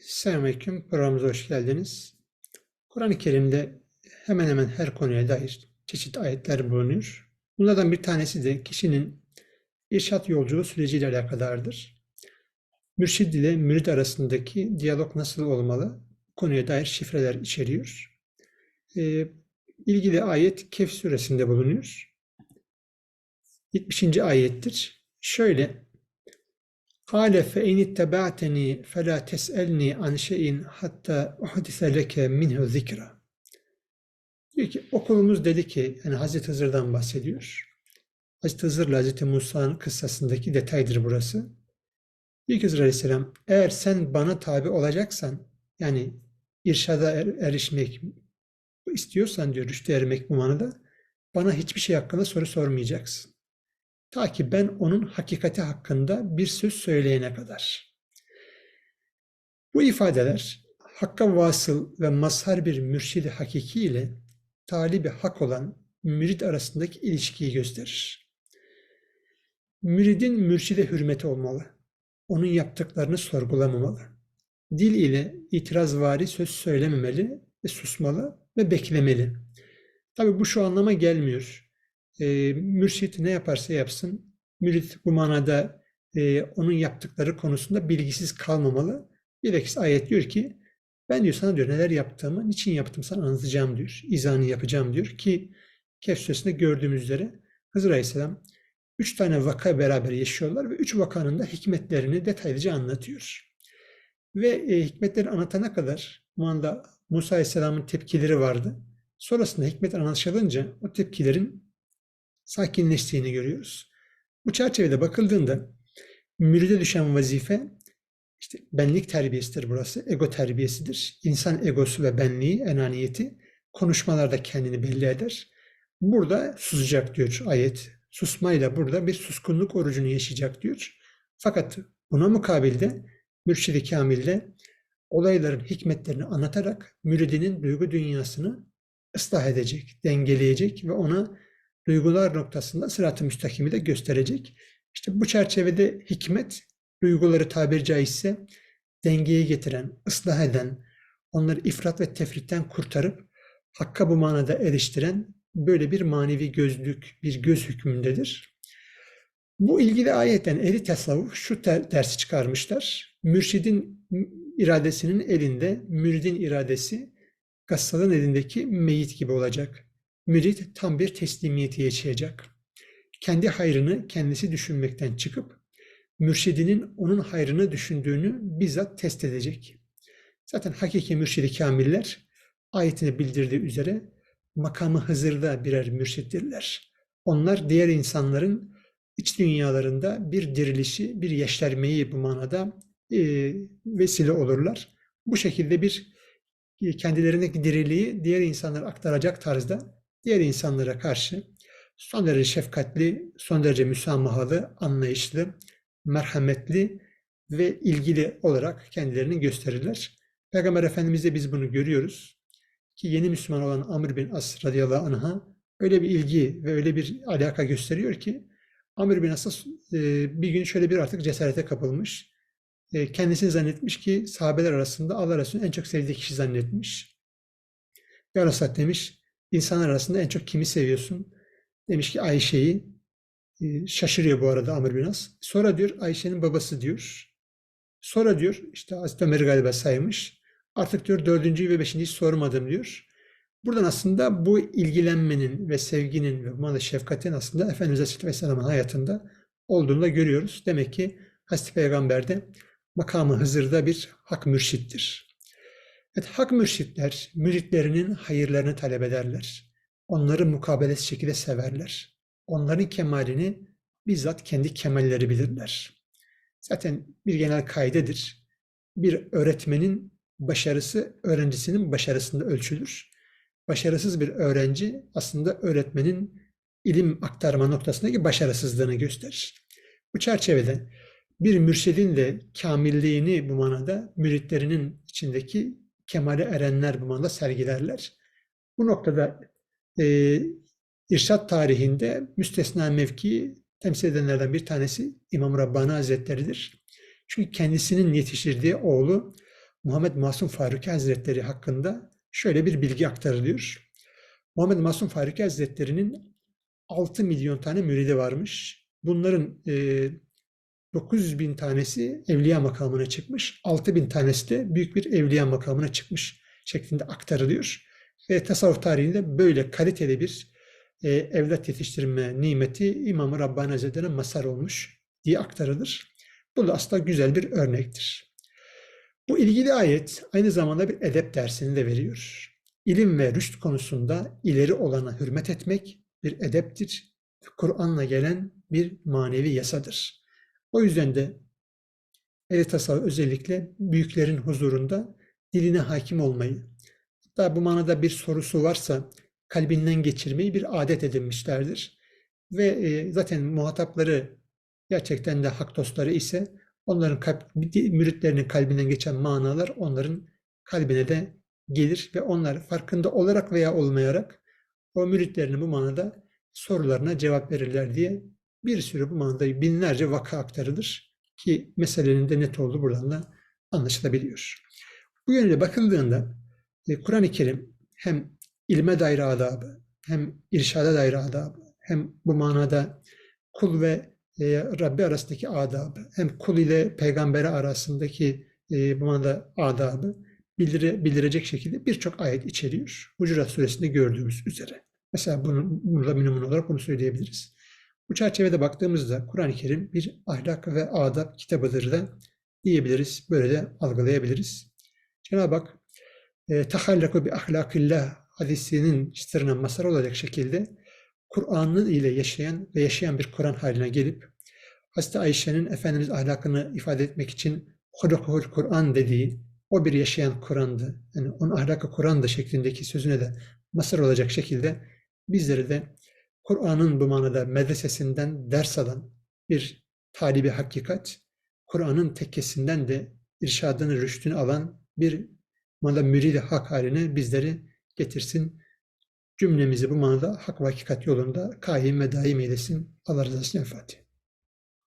Selamünaleyküm. Programımıza hoş geldiniz. Kur'an-ı Kerim'de hemen hemen her konuya dair çeşitli ayetler bulunuyor. Bunlardan bir tanesi de kişinin irşat yolculuğu süreciyle alakadardır. Mürşid ile mürit arasındaki diyalog nasıl olmalı? Konuya dair şifreler içeriyor. Ee, ilgili ayet Kehf suresinde bulunuyor. 70. ayettir. Şöyle Fe in itteba'teni felâ tes'elni an şeyin hatta uhdise leke minhu zikra. Diyor ki okulumuz dedi ki yani Hazreti Hızır'dan bahsediyor. Hazreti Hızır'la Hazreti Musa'nın kıssasındaki detaydır burası. Diyor ki Hızır Aleyhisselam eğer sen bana tabi olacaksan yani irşada er, erişmek istiyorsan diyor rüşte ermek bu manada bana hiçbir şey hakkında soru sormayacaksın. Ta ki ben onun hakikati hakkında bir söz söyleyene kadar. Bu ifadeler hakka vasıl ve mazhar bir mürşidi hakiki ile talibi hak olan mürid arasındaki ilişkiyi gösterir. Müridin mürşide hürmeti olmalı. Onun yaptıklarını sorgulamamalı. Dil ile itirazvari söz söylememeli ve susmalı ve beklemeli. Tabi bu şu anlama gelmiyor e, mürşit ne yaparsa yapsın, mürit bu manada e, onun yaptıkları konusunda bilgisiz kalmamalı. Bilakis ayet diyor ki, ben diyor sana diyor neler yaptığımı, niçin yaptım sana anlatacağım diyor. İzahını yapacağım diyor ki Kehf suresinde gördüğümüz üzere Hızır Aleyhisselam üç tane vaka beraber yaşıyorlar ve üç vakanın da hikmetlerini detaylıca anlatıyor. Ve e, hikmetleri anlatana kadar bu Musa Aleyhisselam'ın tepkileri vardı. Sonrasında hikmet anlaşılınca o tepkilerin sakinleştiğini görüyoruz. Bu çerçevede bakıldığında müride düşen vazife işte benlik terbiyesidir burası, ego terbiyesidir. İnsan egosu ve benliği, enaniyeti konuşmalarda kendini belli eder. Burada susacak diyor ayet. Susmayla burada bir suskunluk orucunu yaşayacak diyor. Fakat buna mukabilde mürşidi kamilde olayların hikmetlerini anlatarak müridinin duygu dünyasını ıslah edecek, dengeleyecek ve ona duygular noktasında sırat-ı müstakimi de gösterecek. İşte bu çerçevede hikmet, duyguları tabir caizse dengeye getiren, ıslah eden, onları ifrat ve tefritten kurtarıp hakka bu manada eriştiren böyle bir manevi gözlük, bir göz hükmündedir. Bu ilgili ayetten eri tasavvuf şu dersi çıkarmışlar. Mürşidin iradesinin elinde, müridin iradesi gassalın elindeki meyit gibi olacak mürit tam bir teslimiyeti yaşayacak. Kendi hayrını kendisi düşünmekten çıkıp mürşidinin onun hayrını düşündüğünü bizzat test edecek. Zaten hakiki mürşidi kamiller ayetini bildirdiği üzere makamı Hızır'da birer mürşittirler. Onlar diğer insanların iç dünyalarında bir dirilişi, bir yeşermeyi bu manada e, vesile olurlar. Bu şekilde bir e, kendilerindeki diriliği diğer insanlara aktaracak tarzda diğer insanlara karşı son derece şefkatli, son derece müsamahalı, anlayışlı, merhametli ve ilgili olarak kendilerini gösterirler. Peygamber Efendimiz'de biz bunu görüyoruz. Ki yeni Müslüman olan Amr bin As radıyallahu anh'a öyle bir ilgi ve öyle bir alaka gösteriyor ki Amr bin As e, bir gün şöyle bir artık cesarete kapılmış. E, kendisini zannetmiş ki sahabeler arasında Allah Resulü'nün en çok sevdiği kişi zannetmiş. Ya Resulallah demiş, İnsanlar arasında en çok kimi seviyorsun? Demiş ki Ayşe'yi. Ee, şaşırıyor bu arada Amr bin As. Sonra diyor Ayşe'nin babası diyor. Sonra diyor işte Hazreti Ömer'i galiba saymış. Artık diyor dördüncüyü ve beşinciyi sormadım diyor. Buradan aslında bu ilgilenmenin ve sevginin ve bu şefkatin aslında Efendimiz Aleyhisselam'ın hayatında olduğunu da görüyoruz. Demek ki Hazreti Peygamber'de makamı Hızır'da bir hak mürşittir. Evet, hak mürşitler müritlerinin hayırlarını talep ederler. Onları mukabelesi şekilde severler. Onların kemalini bizzat kendi kemalleri bilirler. Zaten bir genel kaydedir. Bir öğretmenin başarısı öğrencisinin başarısında ölçülür. Başarısız bir öğrenci aslında öğretmenin ilim aktarma noktasındaki başarısızlığını gösterir. Bu çerçevede bir mürşidin de kamilliğini bu manada müritlerinin içindeki kemale erenler bu manada sergilerler. Bu noktada e, irşat tarihinde müstesna mevki temsil edenlerden bir tanesi İmam Rabbani Hazretleri'dir. Çünkü kendisinin yetiştirdiği oğlu Muhammed Masum Faruki Hazretleri hakkında şöyle bir bilgi aktarılıyor. Muhammed Masum Faruki Hazretleri'nin 6 milyon tane müridi varmış. Bunların e, 900 bin tanesi evliya makamına çıkmış. 6 bin tanesi de büyük bir evliya makamına çıkmış şeklinde aktarılıyor. Ve tasavvuf tarihinde böyle kaliteli bir e, evlat yetiştirme nimeti İmam-ı Rabbani Hazretleri'ne mazhar olmuş diye aktarılır. Bu da aslında güzel bir örnektir. Bu ilgili ayet aynı zamanda bir edep dersini de veriyor. İlim ve rüşt konusunda ileri olana hürmet etmek bir edeptir. Kur'an'la gelen bir manevi yasadır. O yüzden de el tasavvuf özellikle büyüklerin huzurunda diline hakim olmayı, hatta bu manada bir sorusu varsa kalbinden geçirmeyi bir adet edinmişlerdir. Ve e, zaten muhatapları gerçekten de hak dostları ise onların kalp, müritlerinin kalbinden geçen manalar onların kalbine de gelir ve onlar farkında olarak veya olmayarak o müritlerinin bu manada sorularına cevap verirler diye bir sürü bu manada binlerce vaka aktarılır ki meselenin de net olduğu buradan da anlaşılabiliyor. Bu yönüyle bakıldığında e, Kur'an-ı Kerim hem ilme dair adabı, hem irşada dair adabı, hem bu manada kul ve e, Rabbi arasındaki adabı, hem kul ile peygamberi arasındaki e, bu manada adabı bildire, bildirecek şekilde birçok ayet içeriyor. Hucurat suresinde gördüğümüz üzere. Mesela bunu, burada minimum olarak bunu söyleyebiliriz. Bu çerçevede baktığımızda Kur'an-ı Kerim bir ahlak ve adab kitabıdır da diyebiliriz. Böyle de algılayabiliriz. Cenab-ı Hak e, tahallaku bi ahlakillah hadisinin çıtırına mazhar olacak şekilde Kur'an'ın ile yaşayan ve yaşayan bir Kur'an haline gelip Hazreti Ayşe'nin Efendimiz ahlakını ifade etmek için Hulukul Kur'an dediği o bir yaşayan Kur'an'dı. Yani onun ahlakı Kur'an'dı şeklindeki sözüne de mazhar olacak şekilde bizleri de Kur'an'ın bu manada medresesinden ders alan bir talibi hakikat, Kur'an'ın tekkesinden de irşadını, rüştünü alan bir manada müridi hak haline bizleri getirsin. Cümlemizi bu manada hak ve hakikat yolunda kaim ve daim eylesin. Allah razı olsun. Fatiha.